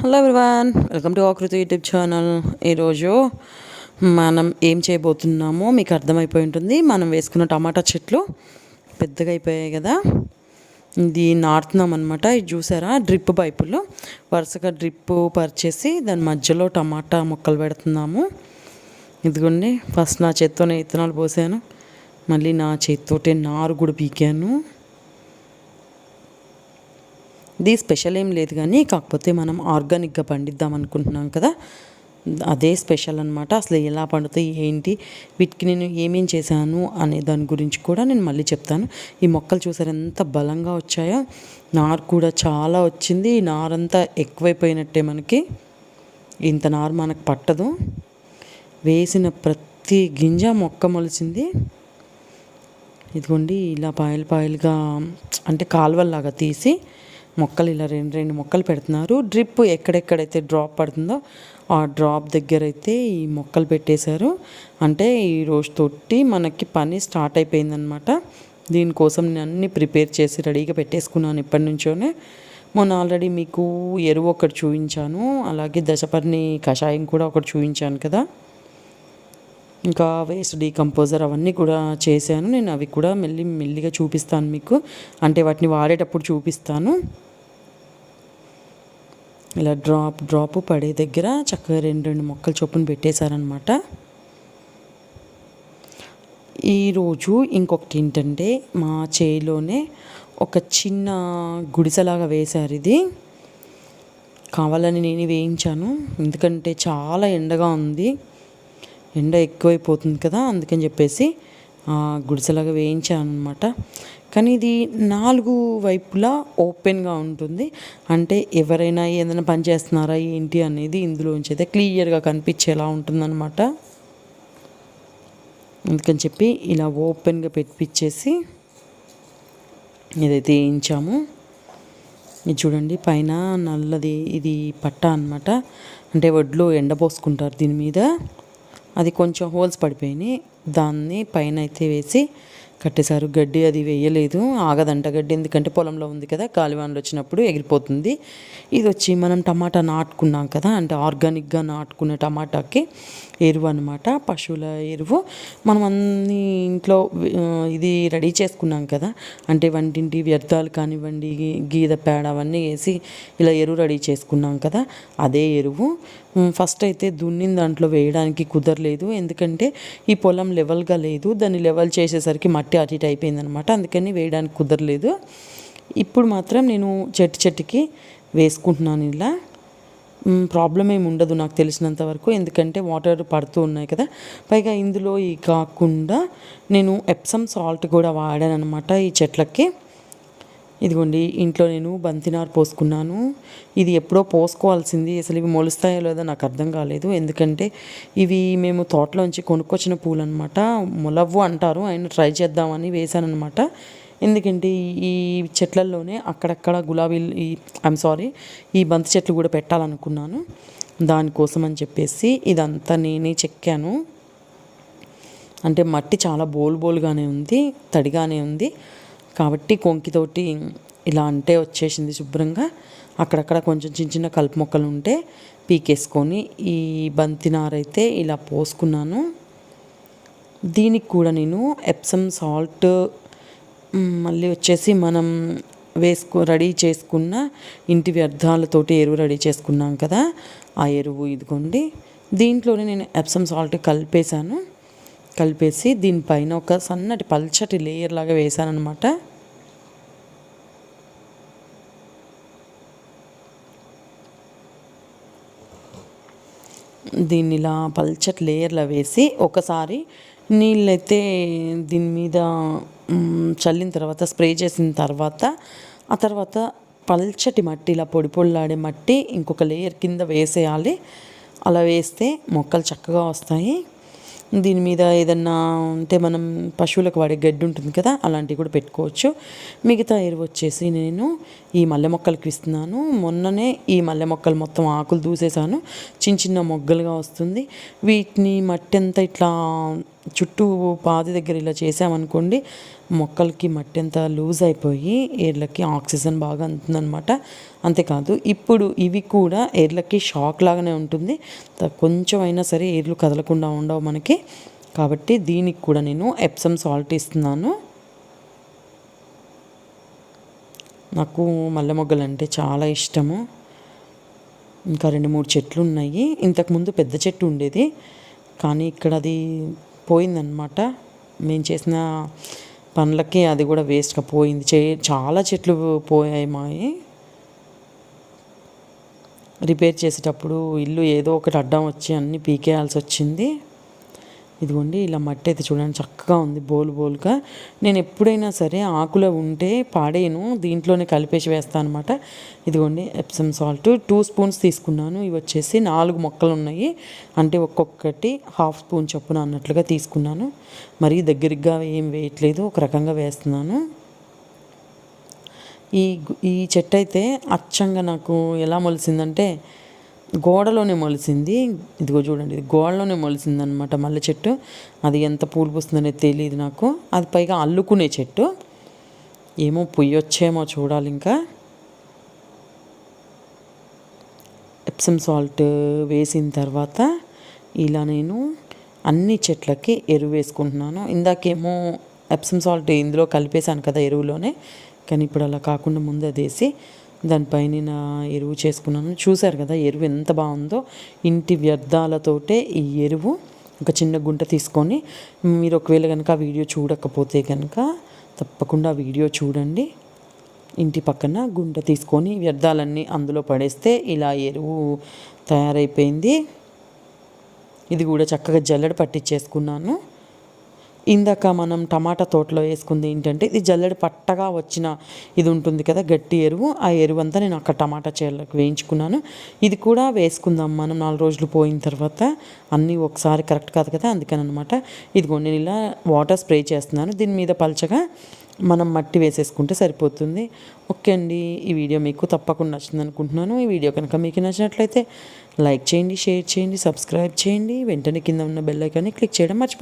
Hello everyone welcome to Akruti YouTube channel ఈరోజు మనం ఏం చేయబోతున్నామో మీకు అర్థమైపోయి ఉంటుంది. మనం వేసుకున్న టమాటా చెట్లు పెద్దగా అయిపోయాయి కదా. ఇది నాటుతున్నాం అనమాట ఇది చూసారా? డ్రిప్ పైపులు. వరుసగా డ్రిప్ పరిచేసి దాని మధ్యలో టమాటా మొక్కలు పెడుతున్నాము. ఇదిగోండి ఫస్ట్ నా చేత్తోనే విత్తనాలు పోసాను. మళ్ళీ నా చేతితోటే నారు కూడా పీకాను. ఇది స్పెషల్ ఏం లేదు కానీ కాకపోతే మనం ఆర్గానిక్గా పండిద్దాం అనుకుంటున్నాం కదా. అదే స్పెషల్ అనమాట అసలు ఎలా పండుతాయి ఏంటి వీటికి నేను ఏమేం చేశాను అనే దాని గురించి కూడా నేను మళ్ళీ చెప్తాను. ఈ మొక్కలు చూసారు ఎంత బలంగా వచ్చాయో. నారు కూడా చాలా వచ్చింది. నారంతా ఎక్కువైపోయినట్టే మనకి. ఇంత నారు మనకు పట్టదు. వేసిన ప్రతి గింజ మొక్క మొలిచింది ఇదిగోండి ఇలా పాయలు పాయలుగా అంటే కాలువల్లాగా తీసి మొక్కలు ఇలా రెండు రెండు మొక్కలు పెడుతున్నారు. డ్రిప్ ఎక్కడెక్కడైతే డ్రాప్ పడుతుందో ఆ డ్రాప్ దగ్గర అయితే ఈ మొక్కలు పెట్టేశారు. అంటే ఈ రోజు తొట్టి మనకి పని స్టార్ట్ అయిపోయిందనమాట దీనికోసం నేను అన్ని ప్రిపేర్ చేసి రెడీగా పెట్టేసుకున్నాను ఇప్పటి నుంచోనే. మొన్న ఆల్రెడీ మీకు ఎరువు ఒకటి చూపించాను. అలాగే దశపర్ణి కషాయం కూడా ఒకటి చూపించాను కదా. ఇంకా వేస్ట్ డీకంపోజర్ అవన్నీ కూడా చేశాను. నేను అవి కూడా మెల్లి మెల్లిగా చూపిస్తాను మీకు. అంటే వాటిని వాడేటప్పుడు చూపిస్తాను. ఇలా డ్రాప్ డ్రాప్ పడే దగ్గర చక్కగా రెండు రెండు మొక్కలు చొప్పున పెట్టేశారనమాట ఈరోజు ఇంకొకటి ఏంటంటే మా చేయిలోనే ఒక చిన్న గుడిసెలాగా వేశారు ఇది. కావాలని నేను వేయించాను. ఎందుకంటే చాలా ఎండగా ఉంది. ఎండ ఎక్కువైపోతుంది కదా అందుకని చెప్పేసి గుడిసెలాగా వేయించాను అనమాట కానీ ఇది నాలుగు వైపులా ఓపెన్గా ఉంటుంది. అంటే ఎవరైనా ఏదైనా పని చేస్తున్నారా ఏంటి అనేది ఇందులోంచి అయితే క్లియర్గా కనిపించేలా ఉంటుందన్నమాట. అందుకని చెప్పి ఇలా ఓపెన్గా పెట్టించేసి ఏదైతే వేయించాము. ఇది చూడండి పైన నల్లది ఇది పట్ట అనమాట అంటే వడ్లు ఎండపోసుకుంటారు దీని మీద. అది కొంచెం హోల్స్ పడిపోయినాయి. దాన్ని పైన అయితే వేసి కట్టేశారు. గడ్డి అది వేయలేదు. ఆగదంట గడ్డి. ఎందుకంటే పొలంలో ఉంది కదా గాలివానలు వచ్చినప్పుడు ఎగిరిపోతుంది. ఇది వచ్చి మనం టమాటా నాటుకున్నాం కదా అంటే ఆర్గానిక్గా నాటుకునే టమాటాకి ఎరువు అనమాట పశువుల ఎరువు. మనం అన్ని ఇంట్లో ఇది రెడీ చేసుకున్నాం కదా. అంటే వంటింటి వ్యర్థాలు కానివ్వండి గీద పేడ అవన్నీ వేసి ఇలా ఎరువు రెడీ చేసుకున్నాం కదా అదే ఎరువు. ఫస్ట్ అయితే దున్నిన దాంట్లో వేయడానికి కుదరలేదు. ఎందుకంటే ఈ పొలం లెవెల్గా లేదు. దాన్ని లెవెల్ చేసేసరికి మట్టి అటు ఇటు అయిపోయిందనమాట అందుకని వేయడానికి కుదరలేదు. ఇప్పుడు మాత్రం నేను చెట్టు చెట్టుకి వేసుకుంటున్నాను ఇలా. ప్రాబ్లం ఏమి ఉండదు నాకు తెలిసినంత వరకు. ఎందుకంటే వాటర్ పడుతూ ఉన్నాయి కదా. పైగా ఇందులో ఈ కాకుండా నేను ఎప్సమ్ సాల్ట్ కూడా వాడాను అనమాట ఈ చెట్లకి. ఇదిగోండి ఇంట్లో నేను బంతినారు పోసుకున్నాను. ఇది ఎప్పుడో పోసుకోవాల్సింది. అసలు ఇవి మొలుస్తాయో లేదో నాకు అర్థం కాలేదు. ఎందుకంటే ఇవి మేము తోటలోంచి కొనుక్కొచ్చిన పూలు అనమాట మొలవ్వు అంటారు. ఆయన ట్రై చేద్దామని వేశానమాట ఎందుకంటే ఈ చెట్లల్లోనే అక్కడక్కడ గులాబీలు ఈ ఐమ్ సారీ ఈ బంతి చెట్లు కూడా పెట్టాలనుకున్నాను. దానికోసం అని చెప్పేసి ఇదంతా నేనే చెక్కాను. అంటే మట్టి చాలా బోల్ బోల్గానే ఉంది తడిగానే ఉంది. కాబట్టి కొంకితోటి ఇలా అంటే వచ్చేసింది శుభ్రంగా. అక్కడక్కడ కొంచెం చిన్న చిన్న కలుపు మొక్కలు ఉంటే పీకేసుకొని ఈ బంతి నారైతే ఇలా పోసుకున్నాను. దీనికి కూడా నేను ఎప్సమ్ సాల్ట్ మళ్ళీ వచ్చేసి మనం వేసుకో రెడీ చేసుకున్న ఇంటి వ్యర్థాలతోటి ఎరువు రెడీ చేసుకున్నాం కదా ఆ ఎరువు ఇదిగోండి. దీంట్లోనే నేను ఎప్సమ్ సాల్ట్ కలిపేశాను. కలిపేసి దీనిపైన ఒక సన్నటి పల్చటి లేయర్ లాగా వేసాను అనమాట దీన్ని ఇలా పల్చటి లేయర్లో వేసి ఒకసారి నీళ్ళైతే దీని మీద చల్లిన తర్వాత స్ప్రే చేసిన తర్వాత ఆ తర్వాత పల్చటి మట్టి ఇలా పొడి పొడిలాడే మట్టి ఇంకొక లేయర్ కింద వేసేయాలి. అలా వేస్తే మొక్కలు చక్కగా వస్తాయి. దీని మీద ఏదన్నా అంటే మనం పశువులకు వాడే గడ్డి ఉంటుంది కదా అలాంటివి కూడా పెట్టుకోవచ్చు. మిగతా ఎరువు వచ్చేసి నేను ఈ మల్లె మొక్కలకి ఇస్తున్నాను. మొన్ననే ఈ మల్లె మొక్కలు మొత్తం ఆకులు దూసేసాను చిన్న చిన్న మొగ్గలుగా వస్తుంది. వీటిని మట్టి అంతా ఇట్లా చుట్టూ పాది దగ్గర ఇలా చేసామనుకోండి మొక్కలకి మట్టి అంతా లూజ్ అయిపోయి ఏర్లకి ఆక్సిజన్ బాగా అందుతుందనమాట అంతేకాదు ఇప్పుడు ఇవి కూడా ఏర్లకి షాక్ లాగానే ఉంటుంది. కొంచెం అయినా సరే ఏర్లు కదలకుండా ఉండవు మనకి. కాబట్టి దీనికి కూడా నేను ఎప్సమ్ సాల్ట్ ఇస్తున్నాను. నాకు మల్లె మొగ్గలు అంటే చాలా ఇష్టము. ఇంకా రెండు మూడు చెట్లు ఉన్నాయి ఇంతకుముందు పెద్ద చెట్టు ఉండేది. కానీ ఇక్కడ అది పోయిందనమాట మేము చేసిన పనులకి అది కూడా వేస్ట్గా పోయింది. చే చాలా చెట్లు పోయాయి మావి. రిపేర్ చేసేటప్పుడు ఇల్లు ఏదో ఒకటి అడ్డం వచ్చి అన్నీ పీకేయాల్సి వచ్చింది. ఇదిగోండి ఇలా మట్టి అయితే చూడండి చక్కగా ఉంది బోలు బోలుగా. నేను ఎప్పుడైనా సరే ఆకులో ఉంటే పాడేయను దీంట్లోనే కలిపేసి వేస్తాను అనమాట ఇదిగోండి ఎప్సమ్ సాల్ట్ టూ స్పూన్స్ తీసుకున్నాను ఇవి వచ్చేసి నాలుగు మొక్కలు ఉన్నాయి. అంటే ఒక్కొక్కటి హాఫ్ స్పూన్ చొప్పున అన్నట్లుగా తీసుకున్నాను. మరీ దగ్గరగా ఏం వేయట్లేదు ఒక రకంగా వేస్తున్నాను. ఈ ఈ చెట్టు అయితే అచ్చంగా నాకు ఎలా మొలిసిందంటే గోడలోనే మొలిసింది. ఇదిగో చూడండి ఇది గోడలోనే మొలిసింది అనమాట మల్లె చెట్టు. అది ఎంత పూలు పూస్తుందనేది తెలియదు నాకు. అది పైగా అల్లుకునే చెట్టు. ఏమో పొయ్యొచ్చేమో చూడాలి ఇంకా. ఎప్సమ్ సాల్ట్ వేసిన తర్వాత ఇలా నేను అన్ని చెట్లకి ఎరువు వేసుకుంటున్నాను. ఇందాకేమో ఎప్సమ్ సాల్ట్ ఇందులో కలిపేశాను కదా ఎరువులోనే. కానీ ఇప్పుడు అలా కాకుండా ముందు అది వేసి దానిపైన నా ఎరువు చేసుకున్నాను. చూశారు కదా ఎరువు ఎంత బాగుందో. ఇంటి వ్యర్థాలతోటే ఈ ఎరువు ఒక చిన్న గుంట తీసుకొని మీరు ఒకవేళ కనుక ఆ వీడియో చూడకపోతే కనుక తప్పకుండా ఆ వీడియో చూడండి. ఇంటి పక్కన గుంట తీసుకొని వ్యర్థాలన్నీ అందులో పడేస్తే ఇలా ఎరువు తయారైపోయింది. ఇది కూడా చక్కగా జల్లెడ పట్టించేసుకున్నాను. ఇందాక మనం టమాటా తోటలో వేసుకుంది ఏంటంటే ఇది జల్లెడ పట్టగా వచ్చిన ఇది ఉంటుంది కదా గట్టి ఎరువు. ఆ ఎరువు అంతా నేను అక్కడ టమాటా చేలకు వేయించుకున్నాను. ఇది కూడా వేసుకుందాం మనం నాలుగు రోజులు పోయిన తర్వాత. అన్నీ ఒకసారి కరెక్ట్ కాదు కదా అందుకని అనమాట ఇదిగో నేను ఇలా వాటర్ స్ప్రే చేస్తున్నాను. దీని మీద పలచగా మనం మట్టి వేసేసుకుంటే సరిపోతుంది. ఓకే అండి ఈ వీడియో మీకు తప్పకుండా నచ్చింది అనుకుంటున్నాను. ఈ వీడియో కనుక మీకు నచ్చినట్లయితే లైక్ చేయండి షేర్ చేయండి సబ్స్క్రైబ్ చేయండి. వెంటనే కింద ఉన్న బెల్ ఐకాన్ని క్లిక్ చేయడం మర్చిపో